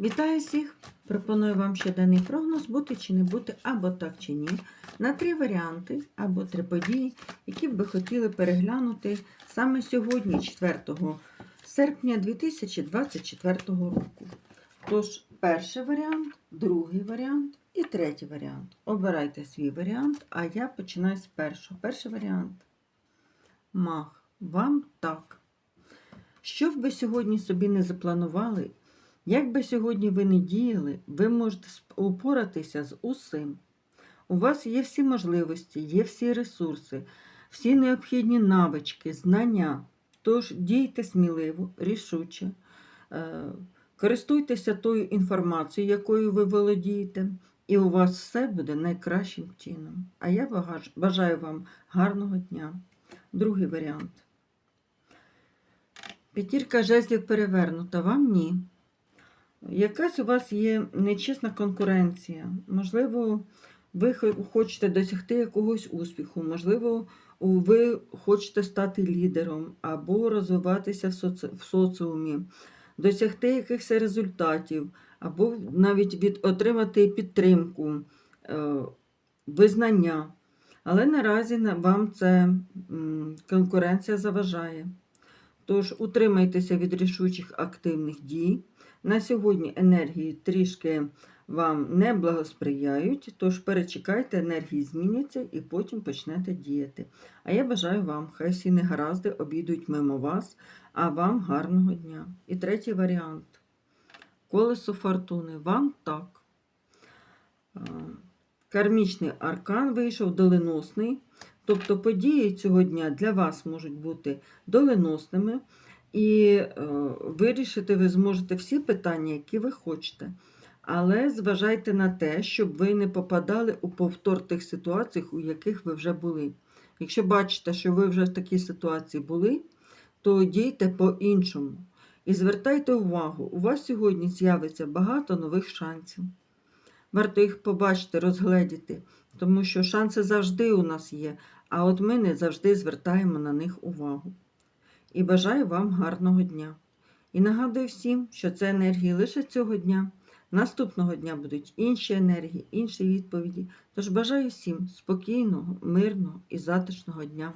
Вітаю всіх! Пропоную вам щоденний прогноз бути чи не бути, або так чи ні, на три варіанти або три події, які б ви хотіли переглянути саме сьогодні, 4 серпня 2024 року. Тож, перший варіант, другий варіант і третій варіант. Обирайте свій варіант, а я починаю з першого. Перший варіант. Мах. Вам так. Що б ви сьогодні собі не запланували, як би сьогодні ви не діяли, ви можете упоратися з усім. У вас є всі можливості, є всі ресурси, всі необхідні навички, знання. Тож дійте сміливо, рішуче, е, користуйтеся тою інформацією, якою ви володієте, і у вас все буде найкращим чином. А я бажаю вам гарного дня. Другий варіант. П'ятірка жезлів перевернута, вам ні. Якась у вас є нечесна конкуренція. Можливо, ви хочете досягти якогось успіху, можливо, ви хочете стати лідером або розвиватися в, соці... в соціумі, досягти якихось результатів, або навіть від... отримати підтримку, е... визнання. Але наразі вам це конкуренція заважає. Тож утримайтеся від рішучих активних дій. На сьогодні енергії трішки вам не благосприяють, тож перечекайте, енергії зміняться і потім почнете діяти. А я бажаю вам, хай всі негаразди обійдуть мимо вас, а вам гарного дня. І третій варіант. Колесо фортуни. Вам так. Кармічний аркан вийшов доленосний. Тобто події цього дня для вас можуть бути доленосними, і е, вирішити ви зможете всі питання, які ви хочете. Але зважайте на те, щоб ви не попадали у повтор тих ситуацій, у яких ви вже були. Якщо бачите, що ви вже в такій ситуації були, то дійте по-іншому. І звертайте увагу, у вас сьогодні з'явиться багато нових шансів. Варто їх побачити, розгледіти, тому що шанси завжди у нас є, а от ми не завжди звертаємо на них увагу. І бажаю вам гарного дня. І нагадую всім, що це енергії лише цього дня. Наступного дня будуть інші енергії, інші відповіді. Тож бажаю всім спокійного, мирного і затишного дня.